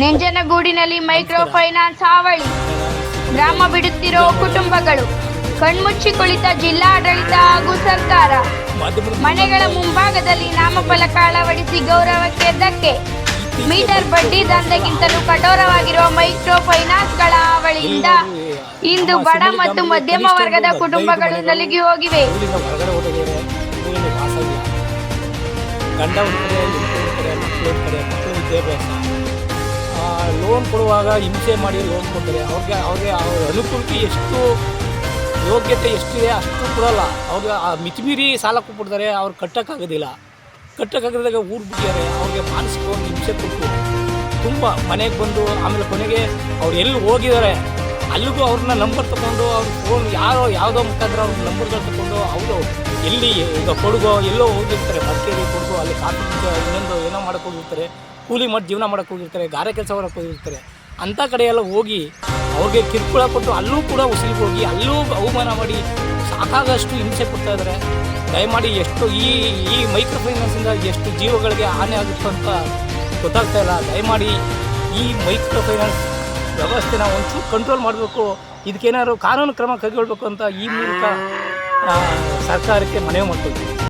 ಮೈಸೂರಿನಲ್ಲಿ micro finance ಹಾವಳಿ. ಗ್ರಾಮ ಬಿಡುತ್ತಿರೋ ಕುಟುಂಬಗಳು. ಕಣ್ಮುಚ್ಚಿ ಕುಳಿತ ಜಿಲ್ಲಾಡಳಿತ ಹಾಗೂ ಸರ್ಕಾರ. ಮನೆಗಳ ಮುಂಭಾಗದಲ್ಲಿ ನಾಮಫಲಕ ಅಳವಡಿಸಿ ಗೌರವಕ್ಕೆ ಧಕ್ಕೆ ಮೀಟರ್ ಬಡ್ಡಿ ದಂಧೆಗಿಂತಲೂ ಕಠೋರವಾಗಿರುವ ಮೈಕ್ರೋ ಫೈನಾನ್ಸ್ಗಳ ಹಾವಳಿಯಿಂದ ಇಂದು ಬಡ ಮತ್ತು ಮಧ್ಯಮ ವರ್ಗದ ಕುಟುಂಬಗಳು ನಲುಗಿ ಹೋಗಿವೆ. ಗಂಡ ಮಕ್ಕಳು ವಿದ್ಯಾಭ್ಯಾಸ. ಲೋನ್ ಕೊಡುವಾಗ ಹಿಂಸೆ ಮಾಡಿ ಲೋನ್ ಕೊಡ್ತಾರೆ ಅವ್ರಿಗೆ ಅವ್ರಿಗೆ ಅವ್ರ ಅನುಕೂಲಕ್ಕೆ ಎಷ್ಟು ಯೋಗ್ಯತೆ ಎಷ್ಟಿದೆ ಅಷ್ಟು ಕೊಡೋಲ್ಲ. ಅವ್ರಿಗೆ ಆ ಮಿತಿಮೀರಿ ಸಾಲ ಕೊಟ್ಬಿಡ್ತಾರೆ, ಅವ್ರು ಕಟ್ಟೋಕ್ಕಾಗೋದಿಲ್ಲ. ಕಟ್ಟೋಕ್ಕಾಗದಾಗ ಊರು ಬಿಟ್ಟಿದ್ದಾರೆ, ಅವ್ರಿಗೆ ಮಾನಸಿಕವಾಗಿ ಹಿಂಸೆ ಕೊಟ್ಟು ತುಂಬ ಮನೆಗೆ ಬಂದು ಆಮೇಲೆ ಕೊನೆಗೆ ಅವ್ರು ಎಲ್ಲಿ ಹೋಗಿದ್ದಾರೆ, ಅಲ್ಲಿಗೂ ಅವ್ರನ್ನ ನಂಬರ್ ತೊಗೊಂಡು ಅವ್ರ ಫೋನ್ ಯಾರೋ ಯಾವುದೋ ಮುಖಾಂತರ ಅವ್ರ ನಂಬರ್ಗಳು ತಗೊಂಡು ಅವರು ಎಲ್ಲಿ ಈಗ ಕೊಡಗೋ ಎಲ್ಲೋ ಹೋಗಿರ್ತಾರೆ, ಮಡಿಕೇರಿ ಕೊಡಗು, ಅಲ್ಲಿ ಕಾಫಿ ಇನ್ನೊಂದು ಏನೋ ಮಾಡ್ಕೊಂಡಿರ್ತಾರೆ ಕೂಲಿ ಮಾಡಿ ಜೀವನ ಮಾಡಕ್ಕೆ ಹೋಗಿರ್ತಾರೆ, ಗಾರೆ ಕೆಲಸ ಮಾಡಕ್ಕೆ ಹೋಗಿರ್ತಾರೆ. ಅಂಥ ಕಡೆ ಹೋಗಿ ಅವ್ರಿಗೆ ಕಿರುಕುಳ ಕೊಟ್ಟು ಅಲ್ಲೂ ಕೂಡ ಉಸಿರಿಗೆ ಹೋಗಿ, ಅಲ್ಲೂ ಅವಮಾನ ಮಾಡಿ ಸಾಕಾಗಷ್ಟು ಹಿಂಸೆ ಕೊಡ್ತಾ ಇದ್ದಾರೆ. ದಯಮಾಡಿ ಎಷ್ಟು ಈ ಈ ಮೈಕ್ರೋ ಫೈನಾನ್ಸಿಂದ ಎಷ್ಟು ಜೀವಗಳಿಗೆ ಹಾನಿ ಆಗುತ್ತೆ ಅಂತ ಗೊತ್ತಾಗ್ತಾ ಇಲ್ಲ. ದಯಮಾಡಿ ಈ ಮೈಕ್ರೋ ಫೈನಾನ್ಸ್ ವ್ಯವಸ್ಥೆನ ಒಂಚೂರು ಕಂಟ್ರೋಲ್ ಮಾಡಬೇಕು. ಇದಕ್ಕೇನಾದ್ರು ಕಾನೂನು ಕ್ರಮ ಕೈಗೊಳ್ಬೇಕು ಅಂತ ಈ ಮೂಲಕ ಸರ್ಕಾರಕ್ಕೆ ಮನವಿ ಮಾಡ್ತೀವಿ